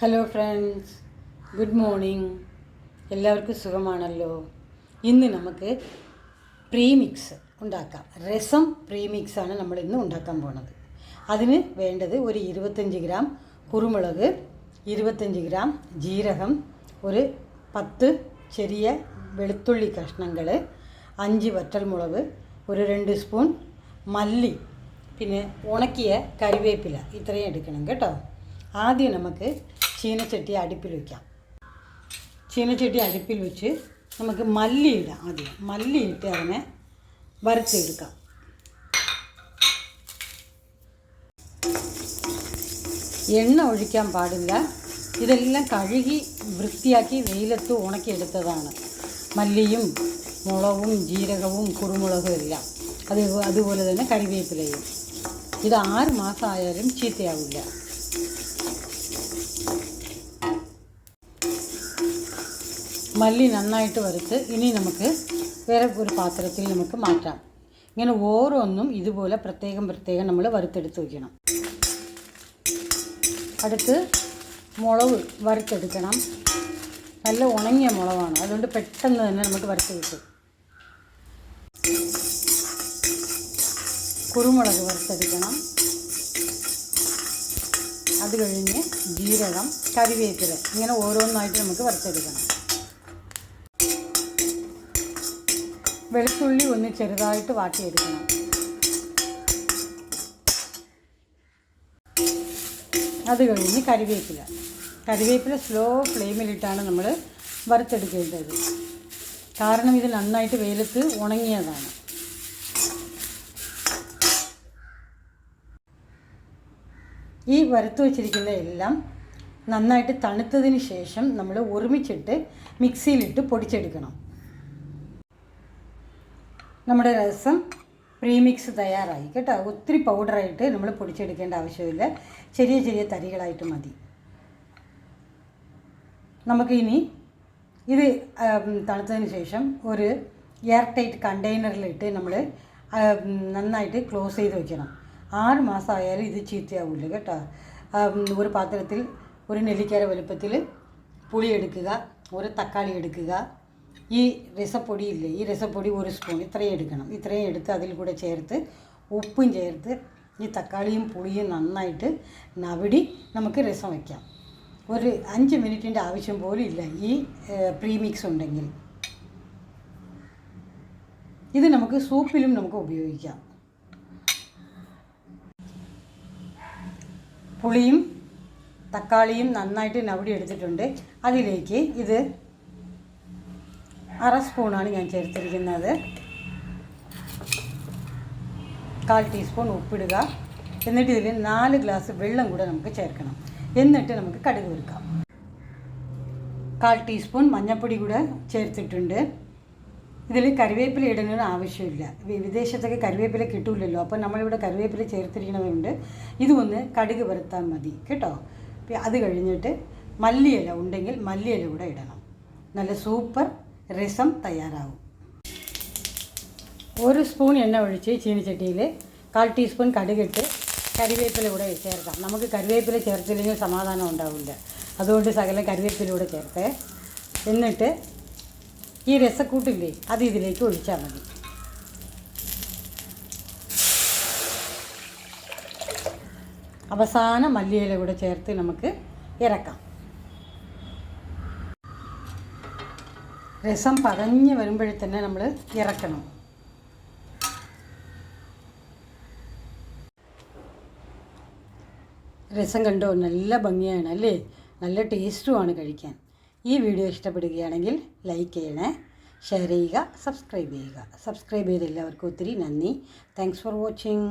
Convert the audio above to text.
Hello friends good morning എല്ലാവർക്കും സുഖമാണല്ലോ? ഇന്ന് നമുക്ക് പ്രീമിക്സ് ഉണ്ടാക്കാം. രസം പ്രീമിക്സാണ് നമ്മൾ ഇന്ന് ഉണ്ടാക്കാൻ പോണത്. അതിന് വേണ്ടത് ഒരു ഇരുപത്തഞ്ച് ഗ്രാം കുരുമുളക് ഇരുപത്തഞ്ച് ഗ്രാം ജീരകം ഒരു പത്ത് ചെറിയ വെളുത്തുള്ളി കഷ്ണങ്ങൾ അഞ്ച് വറ്റൽമുളക് ഒരു രണ്ട് സ്പൂൺ മല്ലി പിന്നെ ഉണക്കിയ കറിവേപ്പില ഇത്രയും എടുക്കണം കേട്ടോ. ആദ്യം നമുക്ക് ചീനച്ചട്ടി അടുപ്പിൽ വയ്ക്കാം. ചീനച്ചട്ടി അടുപ്പിൽ വെച്ച് നമുക്ക് മല്ലിയിടാം ആദ്യം. മല്ലിയിട്ട് അതിനെ വരച്ചെടുക്കാം. എണ്ണ ഒഴിക്കാൻ പാടില്ല. ഇതെല്ലാം കഴുകി വൃത്തിയാക്കി വെയിലത്ത് ഉണക്കിയെടുത്തതാണ്. മല്ലിയും മുളകും ജീരകവും കുരുമുളകും എല്ലാം. അത് അതുപോലെ തന്നെ കറിവേപ്പിലയും ഇത് ആറ് മാസമായാലും ചീത്തയാവില്ല. മല്ലി നന്നായിട്ട് വറുത്ത് ഇനി നമുക്ക് വേറെ ഒരു പാത്രത്തിൽ നമുക്ക് മാറ്റാം. ഇങ്ങനെ ഓരോന്നും ഇതുപോലെ പ്രത്യേകം പ്രത്യേകം നമ്മൾ വറുത്തെടുത്ത് വയ്ക്കണം. അടുത്ത് മുളക് വറുത്തെടുക്കണം. നല്ല ഉണങ്ങിയ മുളകാണ്. അതുകൊണ്ട് പെട്ടെന്ന് തന്നെ നമുക്ക് വറുത്ത് കിട്ടും. കുരുമുളക് വറുത്തെടുക്കണം. അത് കഴിഞ്ഞ് ജീരകം കറിവേപ്പില ഇങ്ങനെ ഓരോന്നായിട്ട് നമുക്ക് വറുത്തെടുക്കണം. വെളുത്തുള്ളി ഒന്ന് ചെറുതായിട്ട് വാട്ടിയെടുക്കണം. അത് കഴിഞ്ഞ് കറിവേപ്പില കറിവേപ്പില സ്ലോ ഫ്ലെയിമിലിട്ടാണ് നമ്മൾ വറുത്തെടുക്കേണ്ടത്. കാരണം ഇത് നന്നായിട്ട് വെയിലത്ത് ഉണങ്ങിയതാണ്. ഈ വറുത്ത് വച്ചിരിക്കുന്ന എല്ലാം നന്നായിട്ട് തണുത്തതിന് ശേഷം നമ്മൾ ഒരുമിച്ചിട്ട് മിക്സിയിലിട്ട് പൊടിച്ചെടുക്കണം. നമ്മുടെ രസം പ്രീമിക്സ് തയ്യാറായി. കേട്ടോ? ഒത്തിരി പൗഡറായിട്ട് നമ്മൾ പൊടിച്ചെടുക്കേണ്ട ആവശ്യമില്ല. ചെറിയ ചെറിയ തരികളായിട്ട് മതി. നമുക്കിനി ഇത് തണുത്തതിന് ശേഷം ഒരു എയർ ടൈറ്റ് കണ്ടെയ്നറിലിട്ട് നമ്മൾ നന്നായിട്ട് ക്ലോസ് ചെയ്ത് വെക്കണം. ആറ് മാസമായാലും ഇത് ചീത്തയാവില്ല കേട്ടോ? ഒരു പാത്രത്തിൽ ഒരു നെല്ലിക്കര വലുപ്പത്തിൽ പുളി എടുക്കുക ഒരു തക്കാളി എടുക്കുക ഈ രസപ്പൊടി ഇല്ലേ ഈ രസപ്പൊടി ഒരു സ്പൂൺ ഇത്രയും എടുക്കണം. ഇത്രയും എടുത്ത് അതിൽ കൂടെ ചേർത്ത് ഉപ്പും ചേർത്ത് ഈ തക്കാളിയും പുളിയും നന്നായിട്ട് നവിടി നമുക്ക് രസം വയ്ക്കാം ഒരു അഞ്ച് മിനിറ്റിന്റെ ആവശ്യം പോലും ഇല്ല ഈ പ്രീമിക്സ് ഉണ്ടെങ്കിൽ. ഇത് നമുക്ക് സൂപ്പിലും നമുക്ക് ഉപയോഗിക്കാം. പുളിയും തക്കാളിയും നന്നായിട്ട് നവിടി എടുത്തിട്ടുണ്ട് അതിലേക്ക് ഇത് അര സ്പൂണാണ് ഞാൻ ചേർത്തിരിക്കുന്നത്. കാൽ ടീസ്പൂൺ ഉപ്പിടുക. എന്നിട്ട് ഇതിൽ നാല് ഗ്ലാസ് വെള്ളം കൂടെ നമുക്ക് ചേർക്കണം. എന്നിട്ട് നമുക്ക് കടുക് വെക്കാം കാൽ ടീസ്പൂൺ മഞ്ഞൾപ്പൊടി കൂടെ ചേർത്തിട്ടുണ്ട്. ഇതിൽ കറിവേപ്പില ഇടുന്നതിന് ആവശ്യമില്ല. വിദേശത്തൊക്കെ കറിവേപ്പില കിട്ടൂലല്ലോ. അപ്പോൾ നമ്മളിവിടെ കറിവേപ്പില ചേർത്തിരിക്കുന്നതുകൊണ്ട് ഇതൊന്ന് കടുക് വറുത്താൽ മതി. കേട്ടോ? അത് കഴിഞ്ഞിട്ട് മല്ലിയില ഉണ്ടെങ്കിൽ മല്ലിയില കൂടെ ഇടണം. നല്ല സൂപ്പർ രസം തയ്യാറാവും ഒരു സ്പൂൺ എണ്ണ ഒഴിച്ച് ചീനിച്ചട്ടിയിൽ കാൽ ടീസ്പൂൺ കടുകിട്ട് കറിവേപ്പില കൂടെ ചേർക്കാം നമുക്ക് കറിവേപ്പില ചേർത്തില്ലെങ്കിൽ സമാധാനം ഉണ്ടാവില്ല അതുകൊണ്ട് സകല കറിവേപ്പില കൂടെ ചേർത്ത് എന്നിട്ട് ഈ രസക്കൂട്ടില്ലേ അത് ഇതിലേക്ക് ഒഴിച്ചാൽ മതി. അവസാനം മല്ലിയില കൂടെ ചേർത്ത് നമുക്ക് ഇറക്കാം. രസം പതഞ്ഞ് വരുമ്പോഴേ തന്നെ നമ്മൾ ഇറക്കണം. രസം കണ്ടോ? നല്ല ഭംഗിയാണ് അല്ലേ? നല്ല ടേസ്റ്റുമാണ് കഴിക്കാൻ. ഈ വീഡിയോ ഇഷ്ടപ്പെടുകയാണെങ്കിൽ ലൈക്ക് ചെയ്യണേ. ഷെയർ ചെയ്യുക സബ്സ്ക്രൈബ് ചെയ്യുക. സബ്സ്ക്രൈബ് ചെയ്ത എല്ലാവർക്കും ഒത്തിരി നന്ദി. Thanks for watching